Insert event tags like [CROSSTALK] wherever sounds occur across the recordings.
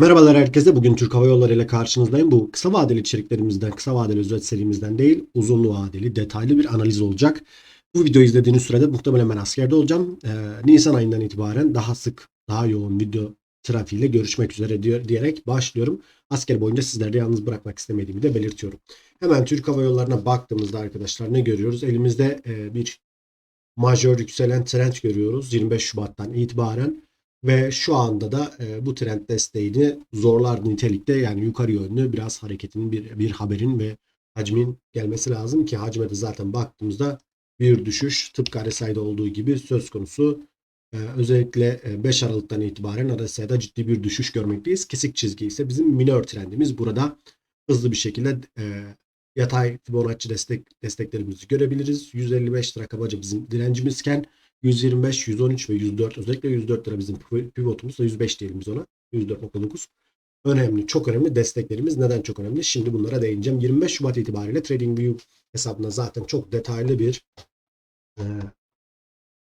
Merhabalar herkese. Bugün Türk Hava Yolları ile karşınızdayım. Bu kısa vadeli içeriklerimizden, kısa vadeli özet serimizden değil, uzun vadeli, detaylı bir analiz olacak. Bu videoyu izlediğiniz sürede muhtemelen ben askerde olacağım. Ee, Nisan ayından itibaren daha sık, daha yoğun video trafiğiyle görüşmek üzere diyor, diyerek başlıyorum. Asker boyunca sizleri yalnız bırakmak istemediğimi de belirtiyorum. Hemen Türk Hava Yolları'na baktığımızda arkadaşlar ne görüyoruz? Elimizde e, bir majör yükselen trend görüyoruz 25 Şubat'tan itibaren. Ve şu anda da e, bu trend desteğini zorlar nitelikte yani yukarı yönlü biraz hareketin bir, bir haberin ve hacmin gelmesi lazım ki hacme de zaten baktığımızda bir düşüş tıpkı RSI'de olduğu gibi söz konusu. E, özellikle e, 5 Aralık'tan itibaren RSI'de ciddi bir düşüş görmekteyiz. Kesik çizgi ise bizim minor trendimiz. Burada hızlı bir şekilde e, yatay Fibonacci destek desteklerimizi görebiliriz. 155 lira kabaca bizim direncimizken 125, 113 ve 104 özellikle 104 lira bizim pivotumuz da 105 diyelim biz ona. 104.9 önemli, çok önemli desteklerimiz. Neden çok önemli? Şimdi bunlara değineceğim. 25 Şubat itibariyle TradingView hesabında zaten çok detaylı bir e,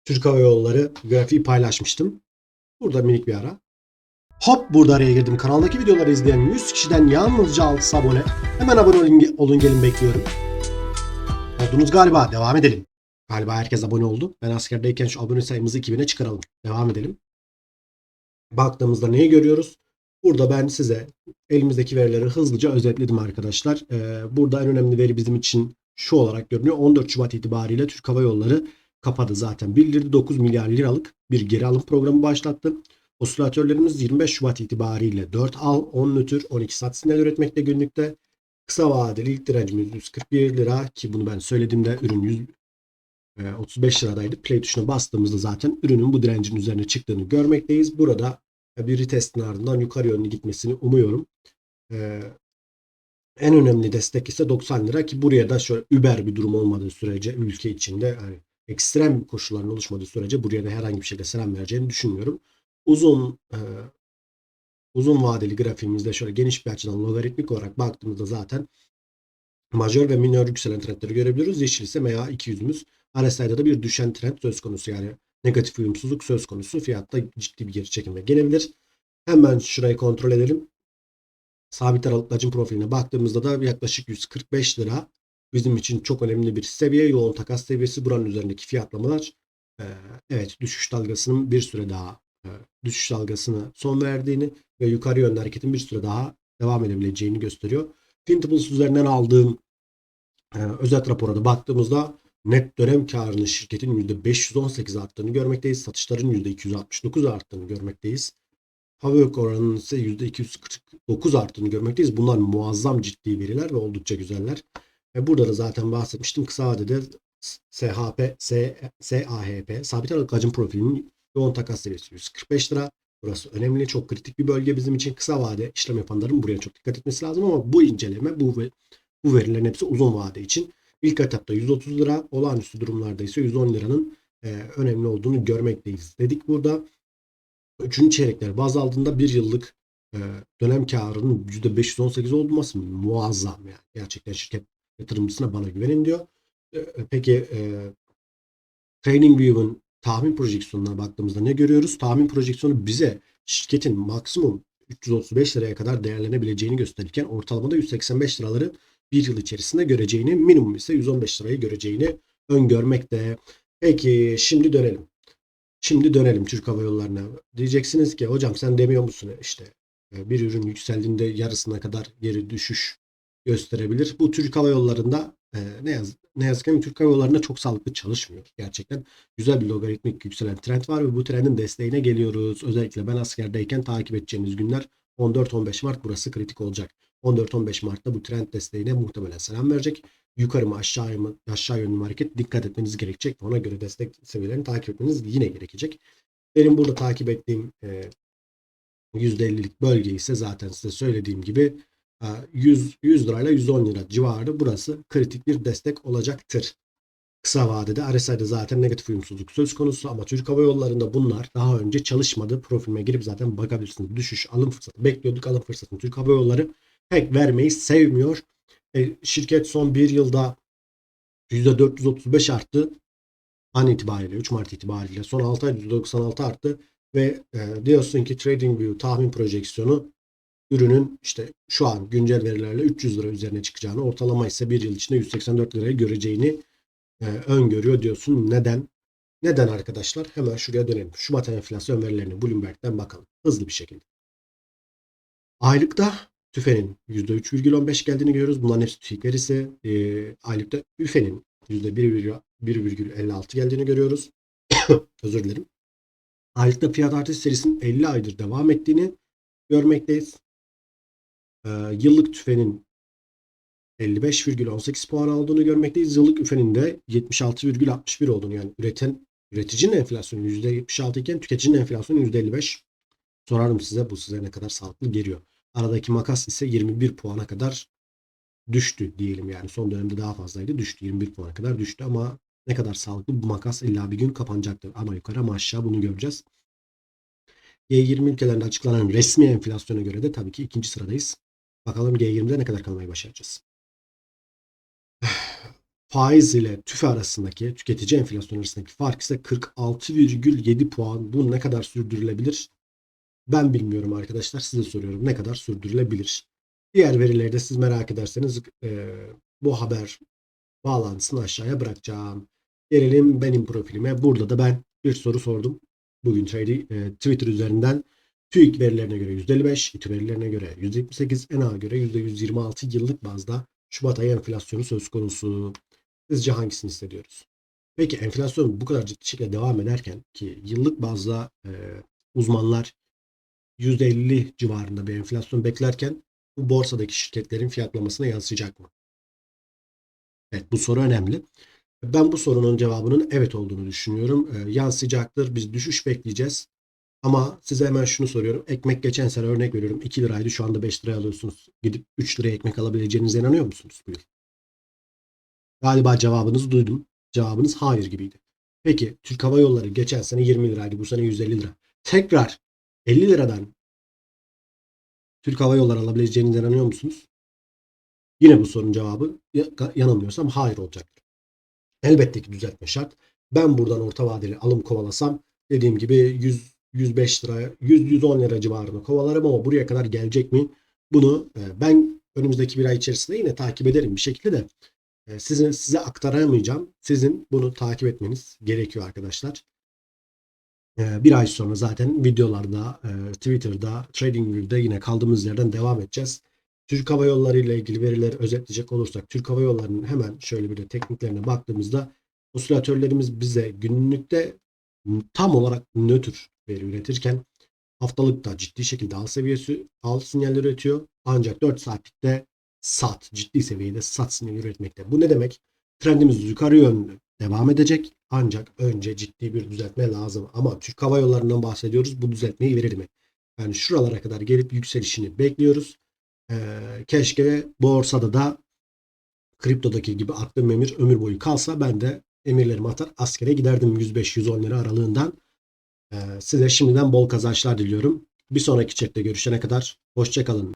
Türk Hava Yolları grafiği paylaşmıştım. Burada minik bir ara. Hop burada araya girdim. Kanaldaki videoları izleyen 100 kişiden yalnızca 6 abone. Hemen abone olun, olun gelin bekliyorum. Oldunuz galiba. Devam edelim. Galiba herkes abone oldu. Ben askerdeyken şu abone sayımızı 2000'e çıkaralım. Devam edelim. Baktığımızda neyi görüyoruz? Burada ben size elimizdeki verileri hızlıca özetledim arkadaşlar. Ee, burada en önemli veri bizim için şu olarak görünüyor. 14 Şubat itibariyle Türk Hava Yolları kapadı zaten. Bildirdi 9 milyar liralık bir geri alım programı başlattı. Osilatörlerimiz 25 Şubat itibariyle 4 al, 10 nötr, 12 sat sinyal üretmekte günlükte. Kısa vadeli ilk direncimiz 141 lira ki bunu ben söylediğimde ürün 100, 35 liradaydı. Play tuşuna bastığımızda zaten ürünün bu direncin üzerine çıktığını görmekteyiz. Burada bir retestin ardından yukarı yönlü gitmesini umuyorum. Ee, en önemli destek ise 90 lira ki buraya da şöyle über bir durum olmadığı sürece ülke içinde yani ekstrem koşulların oluşmadığı sürece buraya da herhangi bir şekilde selam vereceğini düşünmüyorum. Uzun e, uzun vadeli grafiğimizde şöyle geniş bir açıdan logaritmik olarak baktığımızda zaten majör ve minör yükselen trendleri görebiliyoruz. Yeşil ise MA 200'ümüz RSI'da da bir düşen trend söz konusu yani negatif uyumsuzluk söz konusu. Fiyatta ciddi bir geri çekilme gelebilir. Hemen şurayı kontrol edelim. Sabit aralıklı hacim profiline baktığımızda da yaklaşık 145 lira bizim için çok önemli bir seviye. Yoğun takas seviyesi buranın üzerindeki fiyatlamalar evet düşüş dalgasının bir süre daha düşüş dalgasına son verdiğini ve yukarı yönlü hareketin bir süre daha devam edebileceğini gösteriyor. Fintables üzerinden aldığım özet rapora da baktığımızda net dönem karının şirketin %518 arttığını görmekteyiz. Satışların %269 arttığını görmekteyiz. Havayok oranının ise %249 arttığını görmekteyiz. Bunlar muazzam ciddi veriler ve oldukça güzeller. Ve burada da zaten bahsetmiştim. Kısa vadede SHP, SAHP, sabit aralık hacim profilinin yoğun takas seviyesi 145 lira. Burası önemli, çok kritik bir bölge bizim için. Kısa vade işlem yapanların buraya çok dikkat etmesi lazım ama bu inceleme, bu bu verilerin hepsi uzun vade için. İlk etapta 130 lira, olağanüstü durumlarda ise 110 liranın e, önemli olduğunu görmekteyiz dedik burada. Üçüncü çeyrekler baz aldığında bir yıllık e, dönem karının %518 olması muazzam yani. Gerçekten şirket yatırımcısına bana güvenin diyor. E, peki e, TradingView'un tahmin projeksiyonuna baktığımızda ne görüyoruz? Tahmin projeksiyonu bize şirketin maksimum 335 liraya kadar değerlenebileceğini gösterirken ortalamada 185 liraları bir yıl içerisinde göreceğini, minimum ise 115 lirayı göreceğini öngörmekte. Peki şimdi dönelim. Şimdi dönelim Türk Hava Yolları'na. Diyeceksiniz ki hocam sen demiyor musun işte bir ürün yükseldiğinde yarısına kadar geri düşüş gösterebilir. Bu Türk Hava Yolları'nda e, ne, yaz, ne yazık ki Türk Hava Yolları'nda çok sağlıklı çalışmıyor. Gerçekten güzel bir logaritmik yükselen trend var ve bu trendin desteğine geliyoruz. Özellikle ben askerdeyken takip edeceğimiz günler 14-15 Mart burası kritik olacak. 14-15 Mart'ta bu trend desteğine muhtemelen selam verecek. Yukarı mı aşağı mı aşağı yönlü hareket dikkat etmeniz gerekecek. Ona göre destek seviyelerini takip etmeniz yine gerekecek. Benim burada takip ettiğim e, %50'lik bölge ise zaten size söylediğim gibi 100, 100 lirayla 110 lira civarı burası kritik bir destek olacaktır. Kısa vadede RSI'de zaten negatif uyumsuzluk söz konusu ama Türk Hava Yolları'nda bunlar daha önce çalışmadı. Profilime girip zaten bakabilirsiniz. Düşüş alım fırsatı bekliyorduk alım fırsatını. Türk Hava Yolları pek vermeyi sevmiyor. E, şirket son bir yılda %435 arttı. An itibariyle 3 Mart itibariyle son 6 ay %96 arttı ve e, diyorsun ki TradingView tahmin projeksiyonu ürünün işte şu an güncel verilerle 300 lira üzerine çıkacağını, ortalama ise bir yıl içinde 184 liraya göreceğini e, öngörüyor diyorsun. Neden? Neden arkadaşlar? Hemen şuraya dönelim. Şubat enflasyon verilerini Bloomberg'den bakalım. Hızlı bir şekilde. Aylıkta TÜFE'nin %3,15 geldiğini görüyoruz. Bunların hepsi TÜİK verisi. E, aylıkta ÜFE'nin %1,56 geldiğini görüyoruz. [COUGHS] Özür dilerim. Aylıkta fiyat artış serisinin 50 aydır devam ettiğini görmekteyiz. E, yıllık TÜFE'nin 55,18 puan aldığını görmekteyiz. Yıllık üfenin de 76,61 olduğunu yani üreten üreticinin enflasyonu %76 iken tüketicinin enflasyonu %55. Sorarım size bu size ne kadar sağlıklı geliyor. Aradaki makas ise 21 puana kadar düştü diyelim yani son dönemde daha fazlaydı düştü 21 puana kadar düştü ama ne kadar sağlıklı bu makas illa bir gün kapanacaktır ama yukarı ama aşağı bunu göreceğiz. G20 ülkelerinde açıklanan resmi enflasyona göre de tabii ki ikinci sıradayız. Bakalım G20'de ne kadar kalmayı başaracağız [SIGHS] faiz ile tüfe arasındaki tüketici enflasyon arasındaki fark ise 46,7 puan. Bu ne kadar sürdürülebilir? Ben bilmiyorum arkadaşlar. Size soruyorum. Ne kadar sürdürülebilir? Diğer verileri de siz merak ederseniz e, bu haber bağlantısını aşağıya bırakacağım. Gelelim benim profilime. Burada da ben bir soru sordum. Bugün trade, e, Twitter üzerinden TÜİK verilerine göre %55, İTÜ verilerine göre %78, ENA göre %126 yıllık bazda Şubat ayı enflasyonu söz konusu. Sizce hangisini hissediyoruz? Peki enflasyon bu kadar ciddi şekilde devam ederken ki yıllık bazda e, uzmanlar %50 civarında bir enflasyon beklerken bu borsadaki şirketlerin fiyatlamasına yansıyacak mı? Evet bu soru önemli. Ben bu sorunun cevabının evet olduğunu düşünüyorum. E, yansıyacaktır. Biz düşüş bekleyeceğiz. Ama size hemen şunu soruyorum. Ekmek geçen sene örnek veriyorum. 2 liraydı şu anda 5 liraya alıyorsunuz. Gidip 3 liraya ekmek alabileceğinize inanıyor musunuz bu yıl? Galiba cevabınızı duydum. Cevabınız hayır gibiydi. Peki Türk Hava Yolları geçen sene 20 liraydı. Bu sene 150 lira. Tekrar 50 liradan Türk Hava Yolları alabileceğinize inanıyor musunuz? Yine bu sorunun cevabı yanılmıyorsam hayır olacaktır. Elbette ki düzeltme şart. Ben buradan orta vadeli alım kovalasam dediğim gibi 100 105 lira 100 110 lira civarında kovalarım ama buraya kadar gelecek mi? Bunu e, ben önümüzdeki bir ay içerisinde yine takip ederim bir şekilde de ee, sizin size aktaramayacağım. Sizin bunu takip etmeniz gerekiyor arkadaşlar. Ee, bir ay sonra zaten videolarda, e, Twitter'da, TradingView'de yine kaldığımız yerden devam edeceğiz. Türk Hava Yolları ile ilgili verileri özetleyecek olursak Türk Hava Yolları'nın hemen şöyle bir de tekniklerine baktığımızda osilatörlerimiz bize günlükte tam olarak nötr veri üretirken haftalıkta ciddi şekilde al seviyesi al sinyalleri üretiyor. Ancak 4 saatlikte sat, ciddi seviyede sat sinyali üretmekte. Bu ne demek? Trendimiz yukarı yönlü devam edecek. Ancak önce ciddi bir düzeltme lazım. Ama Türk Hava Yolları'ndan bahsediyoruz. Bu düzeltmeyi verir mi? Yani şuralara kadar gelip yükselişini bekliyoruz. Ee, keşke borsada da kriptodaki gibi aklım emir ömür boyu kalsa ben de emirlerimi atar askere giderdim 105-110 lira aralığından. Ee, size şimdiden bol kazançlar diliyorum. Bir sonraki chatte görüşene kadar hoşçakalın.